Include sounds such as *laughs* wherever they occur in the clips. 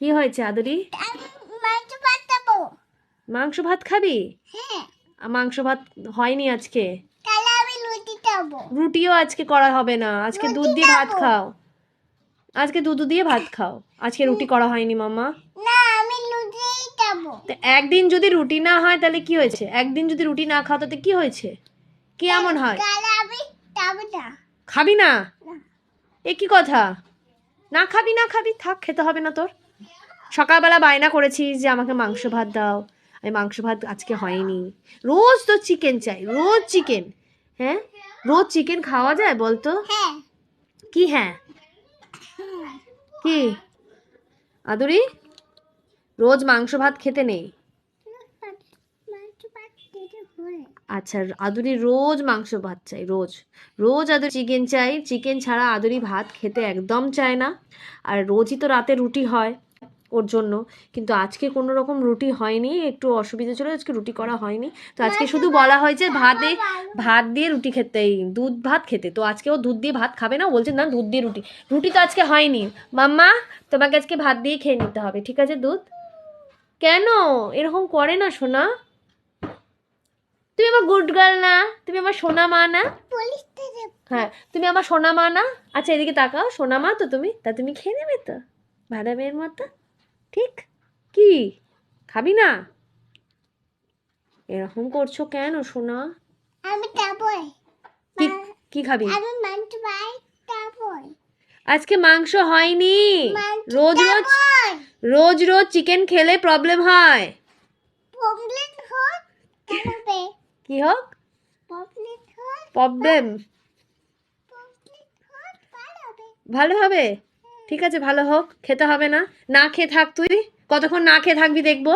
কি হয়েছে আদুরি? মাংস ভাত খাব। মাংস ভাত খাবি? হ্যাঁ। মাংস ভাত হয়নি আজকে? তাহলে আমি রুটি খাব। রুটিও আজকে করা হবে না। আজকে দুধ দিয়ে ভাত খাও। আজকে দুধ দিয়ে ভাত খাও। আজকে রুটি করা হয়নি মামা না আমি রুটিই খাব। একদিন যদি রুটি না হয় তাহলে কি হয়েছে? একদিন যদি রুটি না খাও তাতে কি হয়েছে? কি এমন হয়? খাব না। খাবি না? না। এ কি কথা? না খাবি না খাবি থাক খেতে হবে না তোর। সকালবেলা বায়না করেছিস যে আমাকে মাংস ভাত দাও। আমি মাংস ভাত আজকে হয়নি। রোজ তো চিকেন চাই রোজ চিকেন হ্যাঁ? রোজ চিকেন খাওয়া যায় বলতো? হ্যাঁ। কি হ্যাঁ? কি? আদুরি? রোজ মাংস ভাত খেতে নেই? আচ্ছা আদুরি রোজ মাংস ভাত চাই রোজ। রোজ আদুরি চিকেন চাই। চিকেন ছাড়া আদুরি ভাত খেতে একদম চায় না। আর রোজই তো রাতে রুটি হয়। ওর জন্য। কিন্তু আজকে কোনো রকম রুটি হয়নি একটু অসুবিধা ছিল আজকে রুটি করা হয়নি। তো আজকে শুধু বলা হয়েছে ভাতে ভাত দিয়ে রুটি খেতে দুধ ভাত খেতে। তো আজকে ও দুধ দিয়ে ভাত খাবে না বলছে না দুধ দিয়ে রুটি। রুটি তো আজকে হয়নি। মাম্মা তোমাকে আজকে ভাত দিয়ে খেয়ে নিতে হবে ঠিক আছে দুধ? কেন? এরকম করে না সোনা। তুমি আমার গুড গার্ল না তুমি আমার সোনা মা না। হ্যাঁ তুমি আমার সোনা মা না। আচ্ছা এদিকে তাকাও সোনা মা তো তুমি তা তুমি খেয়ে নেবে তো ভাড়া মেয়ের মতো? ঠিক? কি? খাবি না? এরকম করছ কেন সোনা? আমি খাবোই। কি খাবি? আমি মাংস খাবোই। আজকে মাংস হয়নি। রোজ রোজ রোজ রোজ চিকেন খেলে প্রবলেম হয়। পমলেট হোক কি হোক? প্রবলেম খাবে ভালো হবে? ঠিক আছে ভালো হোক খেতে হবে না। না খেয়ে থাক তুই কতক্ষণ না খেয়ে থাকবি দেখব।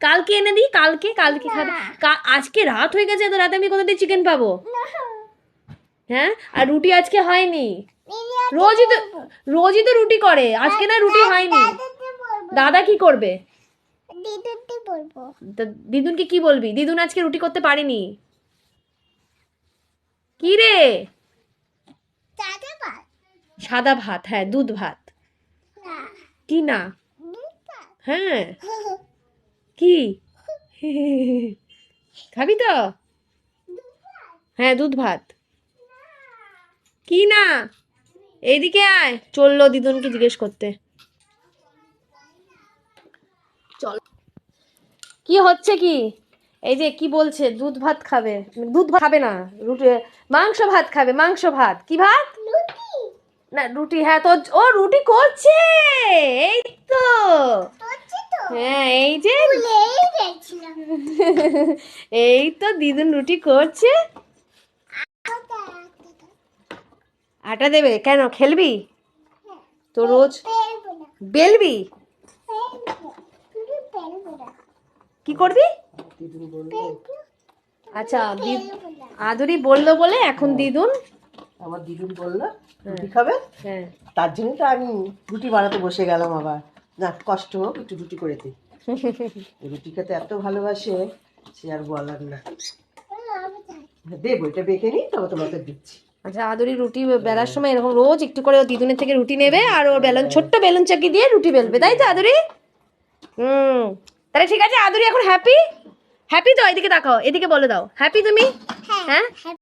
কালকে এনে দিই কালকে কালকে খাবে। আজকে রাত হয়ে গেছে তো রাতে আমি কোথা দিয়ে চিকেন পাবো? হ্যাঁ? আর রুটি আজকে হয়নি। রোজই তো রোজই তো রুটি করে আজকে না রুটি হয়নি। দাদা কি করবে? দিদুনকে কি বলবি? দিদুন আজকে রুটি করতে পারেনি। কি রে? সাদা ভাত হ্যাঁ দুধ ভাত। কি না? হ্যাঁ। কি? খাবি তো? হ্যাঁ দুধ ভাত। কি না? এইদিকে আয়। চলল দিদুনকে জিজ্ঞেস করতে। চল। কি হচ্ছে কি? এই যে কি বলছে? দুধ ভাত খাবে। দুধ ভাত খাবে না। রুটি মাংস ভাত খাবে, মাংস ভাত। কি ভাত? না রুটি হ্যাঁ তো ও রুটি করছে এই তো। হ্যাঁ এই যে। *laughs* এই তো দিদুন রুটি করছে। আটা দেবে? কেন খেলবি? তো রোজ বেলবি? কি করবি? আচ্ছা আদুরি বলল বলে এখন দিদুন আমার দিদুন বলল রুটি খাবে? হ্যাঁ। তার জন্য তো আমি রুটি বানাতে বসে গেলাম আবার। না কষ্ট হোক একটু রুটি করে দিই। *laughs* রুটি খেতে এত ভালোবাসে সে আর বলার না। আমি দেবো এটা বেঁকে নিই তবে তোমাকে দিচ্ছি। আচ্ছা আদুরি রুটি বেলার সময় এরকম রোজ একটু করে ও দিদুনের থেকে রুটি নেবে আর ওর বেলুন ছোট্ট বেলুন চাকি দিয়ে রুটি বেলবে তাই তো আদুরি? হুম। তাহলে ঠিক আছে আদুরি এখন হ্যাপি হ্যাপি তো এদিকে তাকাও এদিকে বলে দাও। হ্যাপি তুমি? হ্যাঁ হ্যাঁ? হ্যাঁ